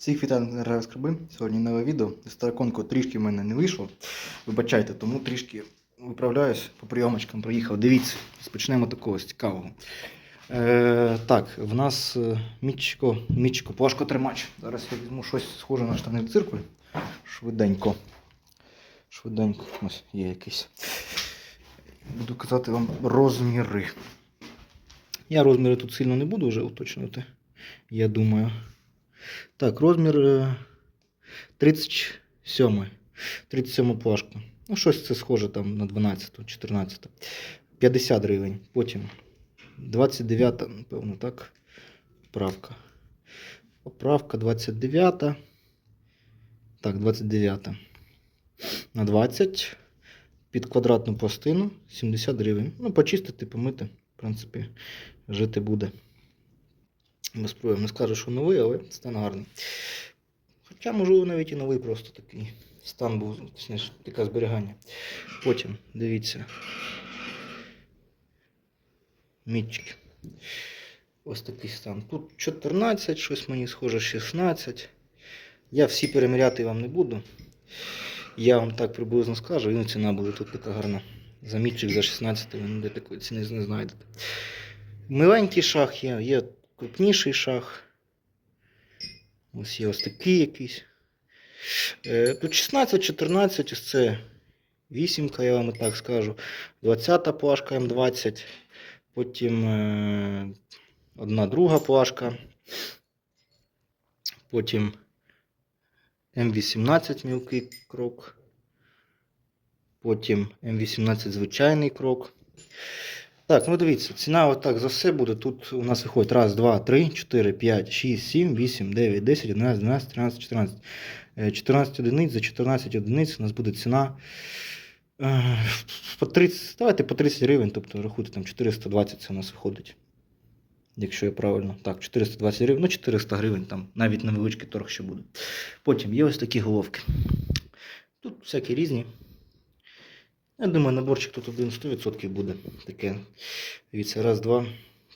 Всіх вітаю на Скарби. Сьогодні нове відео. Староконку трішки в мене не вийшло. Вибачайте, тому трішки виправляюсь по прийомочкам проїхав. Дивіться, почнемо такого з цікавого. Е, так, в нас е, мічко, мічко, плашко тримач. Зараз я візьму щось схоже на штани циркуль. Швиденько. Швиденько. Ось є якийсь. Буду казати вам розміри. Я розміри тут сильно не буду вже уточнювати. Я думаю. Так, розмір е, 37. 37 плашка. Ну, щось це схоже там на 12, 14. 50 гривень. Потім 29, напевно, так. Поправка. Поправка 29. Так, 29. На 20. Під квадратну пластину 70 гривень. Ну, почистити, помити, в принципі, жити буде. Без проблем. Не скажу, що новий, але стан гарний. Хоча, можливо, навіть і новий просто такий. Стан був, точніше, таке зберігання. Потім, дивіться. Мітчики. Ось такий стан. Тут 14, щось мені схоже 16. Я всі переміряти вам не буду. Я вам так приблизно скажу, і ну, ціна буде тут така гарна. За мітчик за 16 ви ніде такої ціни не знайдете. Миленький шах є, є крупніший шах. Ось є ось такий якийсь. Е, Тут 16, 14, ось це вісімка, я вам і так скажу. 20-та плашка М20. Потім е, одна друга плашка. Потім М18 мілкий крок. Потім М18 звичайний крок. Так, ну дивіться, ціна отак за все буде. Тут у нас виходить 1, 2, 3, 4, 5, 6, 7, 8, 9, 10, 11, 12, 13, 14. Е, 14 одиниць, за 14 одиниць у нас буде ціна е, по 30, давайте по 30 гривень, тобто рахуйте там 420 це у нас виходить. Якщо я правильно. Так, 420 гривень, ну 400 гривень, там навіть невеличкий торг ще буде. Потім є ось такі головки. Тут всякі різні. Я думаю, наборчик тут один 100% буде. Таке. Дивіться, раз, два,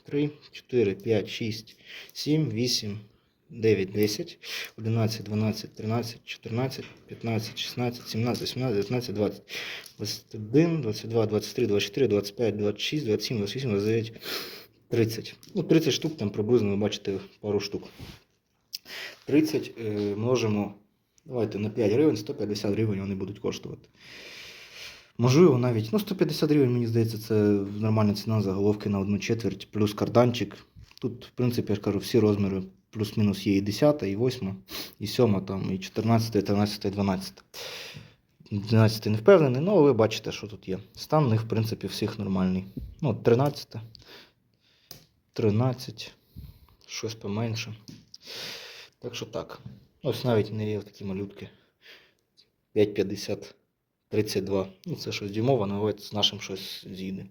три, чотири, п'ять, шість, сім, вісім, дев'ять, десять, одинадцять, дванадцять, тринадцять, чотирнадцять, п'ятнадцять, шістнадцять, сімнадцять, вісімнадцять, дев'ятнадцять, двадцять. 21, 22, 23, 24, 25, 26, 27, 28, 29, 30. Ну, 30 штук, там приблизно ви бачите пару штук. 30 е, множимо, давайте на 5 гривень, 150 гривень вони будуть коштувати. Можливо, навіть ну, 150 гривень, мені здається, це нормальна ціна за головки на одну четверть, плюс карданчик. Тут, в принципі, я ж кажу, всі розміри плюс-мінус є і 10, і 8, і 7, там, і 14, і 13, і 12. 12 не впевнений, ну, але ви бачите, що тут є. Стан у них, в принципі, всіх нормальний. Ну, 13, 13, щось поменше. Так що так. Ось навіть не є такі малютки. 5,50. 32. Ну, це щось дюймоване, але з нашим щось з'їде.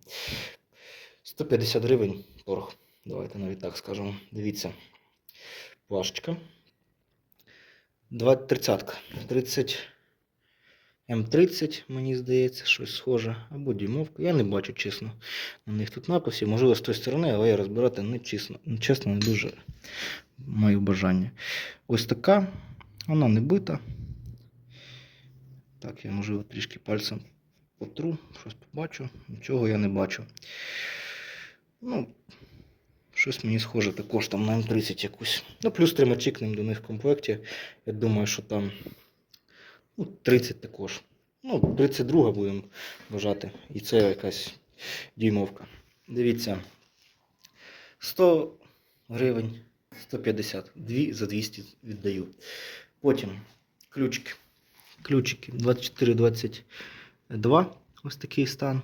150 гривень торг. Давайте навіть так скажемо. Дивіться. Плашечка. 30. 30. М30, мені здається, щось схоже. Або дюймовка. Я не бачу, чесно. На них тут написів. Можливо, з тої сторони, але я розбирати не чесно, чесно не дуже маю бажання. Ось така. Вона не бита. Так, я можливо трішки пальцем потру, щось побачу. Нічого я не бачу. Ну, щось мені схоже також там на М30 якусь. Ну, плюс тримачі к ним до них в комплекті. Я думаю, що там ну, 30 також. Ну, 32 будемо вважати. І це якась дюймовка. Дивіться. 100 гривень, 150. Дві за 200 віддаю. Потім ключики ключики 24-22, ось такий стан.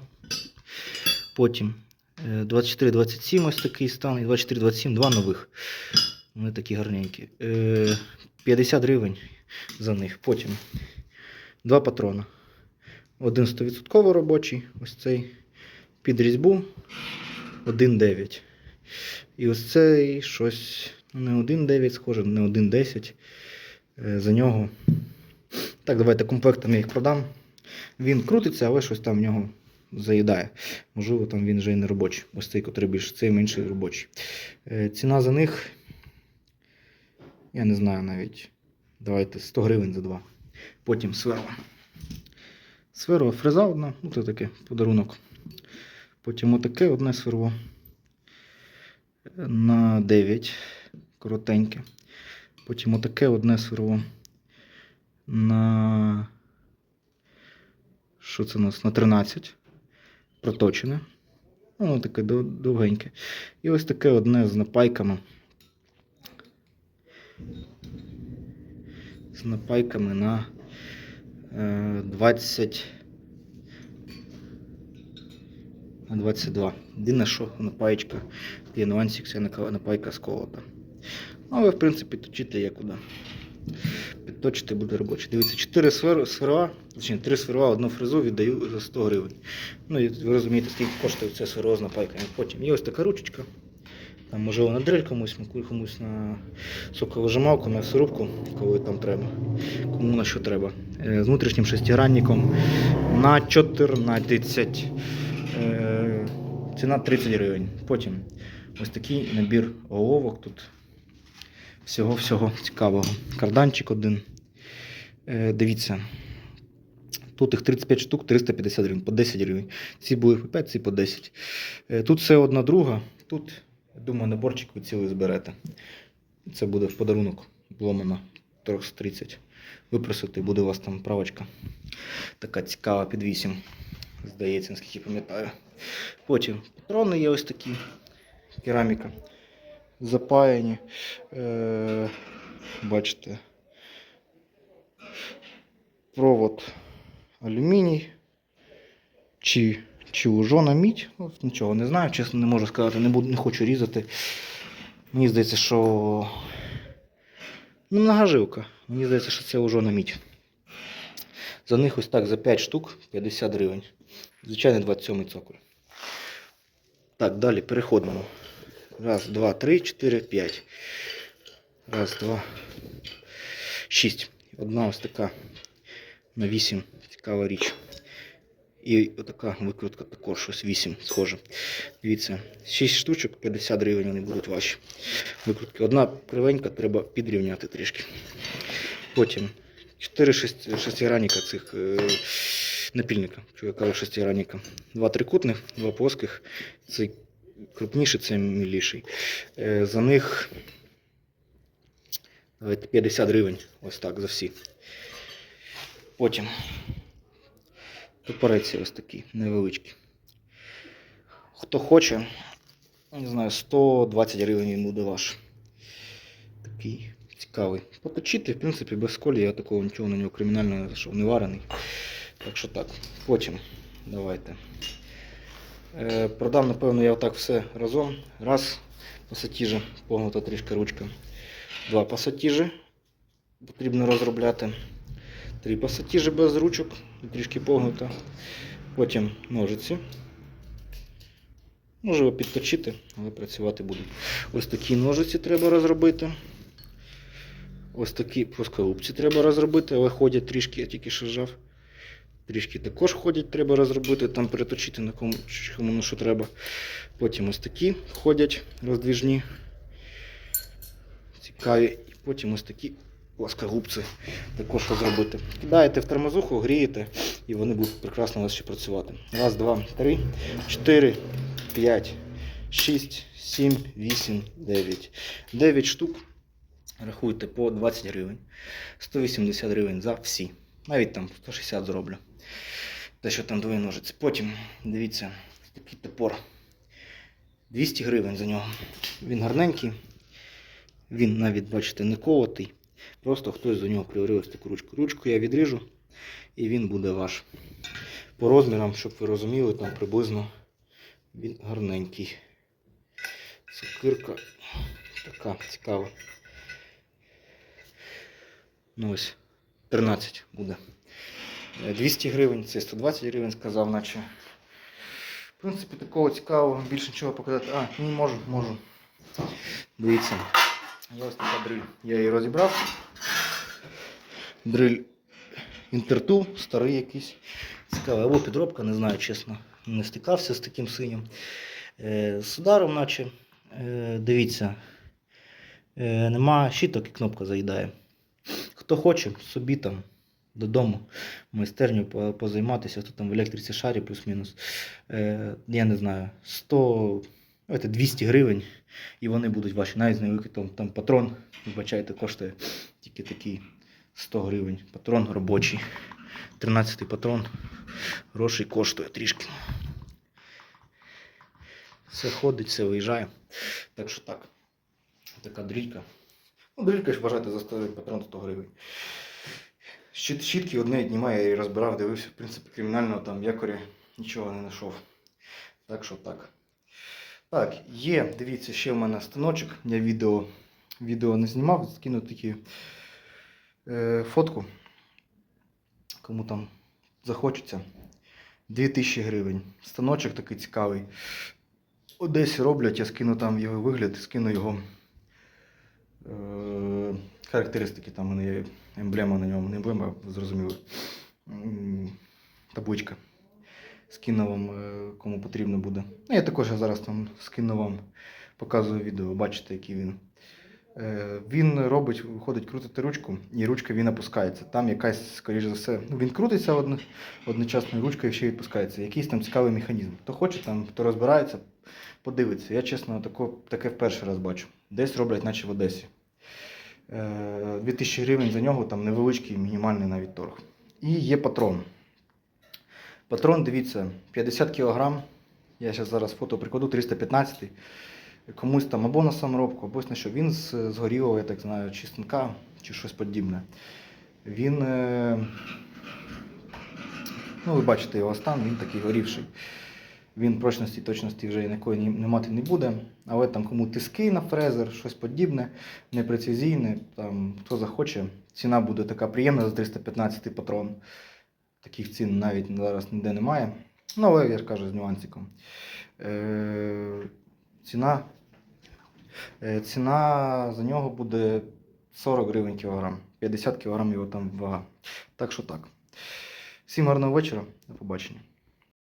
Потім 24-27 ось такий стан і 24-27 два нових. Вони такі гарненькі. Е, 50 гривень за них. Потім два патрона. Один 100% робочий, ось цей під різьбу 1,9. І ось цей щось ну, не 1,9, схоже, не 1,10. Е, За нього так, давайте комплектами їх продам. Він крутиться, але щось там в нього заїдає. Можливо, там він вже і не робочий. Ось цей, котрий більше, цей менший робочий. Е, Ціна за них, я не знаю навіть. Давайте 100 гривень за два. Потім сверла. Сверла фреза одна, ну це таке подарунок. Потім отаке одне сверло на 9 коротеньке. Потім отаке одне сверло на. Що це у нас? На 13. Проточене. Воно таке довгеньке. І ось таке одне з напайками. З напайками на е, 20. На 22. Єдине, що напаєчка є нюансик, це напайка сколота. Ну, але в принципі точити є куди. Підточити буде робоче. Дивіться, 4 свер... сверла, точніше 3 сверла, одну фрезу віддаю за 100 гривень. Ну і ви розумієте, скільки коштує це сверло з напайками. Потім є ось така ручечка. Там можливо на дрель комусь, комусь на соковижималку, на срубку, коли там треба. Кому на що треба. Е, З внутрішнім шестигранником на 14. Е, Ціна 30 гривень. Потім ось такий набір головок тут. Всього-всього цікавого. Карданчик один. Е, Дивіться. Тут їх 35 штук, 350 гривень, по 10 гривень. Ці були по 5, ці по 10. Е, Тут все одна друга. Тут, я думаю, наборчик ви цілий зберете. Це буде в подарунок вломано 330. Випросити, буде у вас там правочка. Така цікава під 8. Здається, наскільки пам'ятаю. Потім патрони є ось такі. Кераміка. Запаяні. Е, бачите. Провод алюміній. Чи, чи ужона мідь. Ну, нічого не знаю, чесно, не можу сказати, не, буду, не хочу різати. Мені здається, що. Ну, нагаживка. Мені здається, що це ужона мідь. За них ось так за 5 штук 50 гривень. Звичайно, 27 цоколь. Так, далі переходимо. Раз, два, три, чотири, п'ять. Раз, два, шість. Одна ось така на 8 цікава річ. І отака викрутка також щось 8 схоже. Дивіться, 6 штучок, 50 гривень вони будуть ваші. Викрутки. Одна кривенька, треба підрівняти трішки. Потім 4 шесть- шестигранника цих е, напільника. Що я кажу шестигранника. Два трикутних, два плоских. Цей крупніший, це міліший. Е, за них 50 гривень. Ось так за всі. Потім топореці ось такі невеличкі. Хто хоче, не знаю, 120 гривень він буде ваш. Такий цікавий. Поточити, в принципі, без колі я такого нічого на нього кримінального не варений. Так що так. Потім давайте. Е, продам, напевно, я отак все разом. Раз пасатіжі, погнута трішки ручка. Два пасатіжі потрібно розробляти. Три пасатіжі без ручок, трішки погнута. Потім ножиці. Можливо підточити, але працювати будуть. Ось такі ножиці треба розробити. Ось такі плоскорубці треба розробити, але ходять трішки, я тільки що жав. Трішки також ходять, треба розробити, там переточити на кому, на що треба. Потім ось такі ходять роздвіжні. Цікаві. І потім ось такі плоскогубці також розробити. Кидаєте в термозуху, грієте, і вони будуть прекрасно у вас ще працювати. Раз, два, три, чотири, п'ять, шість, сім, вісім, дев'ять. Дев'ять штук. Рахуйте по 20 гривень. 180 гривень за всі. Навіть там 160 зроблю. Те, що там двоє ножиці. Потім, дивіться, такий топор. 200 гривень за нього. Він гарненький. Він навіть, бачите, не колотий. Просто хтось до нього приварив таку ручку. Ручку я відріжу і він буде ваш. По розмірам, щоб ви розуміли, там приблизно він гарненький. Сокирка така цікава. Ну ось 13 буде. Е, 200 гривень, це 120 гривень сказав, наче. В принципі, такого цікавого, більше нічого показати. А, ні, можу, можу. Дивіться. Є ось така дриль. Я її розібрав. Дриль інтертул, старий якийсь. Цікавий. Або підробка, не знаю, чесно. Не стикався з таким синім. Е, з ударом, наче. Е, дивіться. Е, нема щиток і кнопка заїдає. Хто хоче, собі там додому в майстерню позайматися, хто там в електриці шарі плюс-мінус. Е, я не знаю, 100, давайте 200 гривень, і вони будуть ваші. Навіть невеликий там, там патрон, вибачайте, коштує тільки такий 100 гривень. Патрон робочий. 13 патрон. Грошей коштує трішки. Все ходить, все виїжджає. Так що так. Така дрілька. Ну, дрілька ж вважайте за 100 патрон 100 гривень. Щітки одне знімає і розбирав, дивився, в принципі, кримінального там якорі нічого не знайшов. Так що так. Так, є, дивіться, ще в мене станочок. Я відео, відео не знімав, скину такі е, фотку. Кому там захочеться. 2000 гривень. Станочок такий цікавий. В Одесі роблять, я скину там його вигляд, скину його е, характеристики. Там у мене емблема на ньому, не емблема, ви зрозуміли. Табличка. Скину вам, е, кому потрібно буде. Ну, я також зараз там скину вам, показую відео, бачите, який він. Е, Він робить, виходить крутити ручку, і ручка він опускається. Там якась, скоріш за все, ну, він крутиться одно, одночасно, і ручка ще відпускається. Якийсь там цікавий механізм. Хто хоче, там, хто розбирається, подивиться. Я, чесно, таке вперше раз бачу. Десь роблять, наче в Одесі. Е, 2000 гривень за нього, там невеличкий, мінімальний навіть торг. І є патрон. Патрон, дивіться, 50 кг. Я зараз зараз фото прикладу, 315 комусь там або на саморобку, або на що. Він з, з я так знаю, чи станка, чи щось подібне. Він, е, ну ви бачите його стан, він такий горівший. Він прочності, точності вже ніякої ні- не мати не буде. Але там кому тиски на фрезер, щось подібне, непрецизійне, там хто захоче, ціна буде така приємна за 315 патрон. Таких цін навіть зараз ніде немає. Ну, але я ж кажу з нюансиком. Е, ціна, е, ціна за нього буде 40 гривень кілограм. 50 кілограм його там вага. Так що так. Всім гарного вечора. До побачення.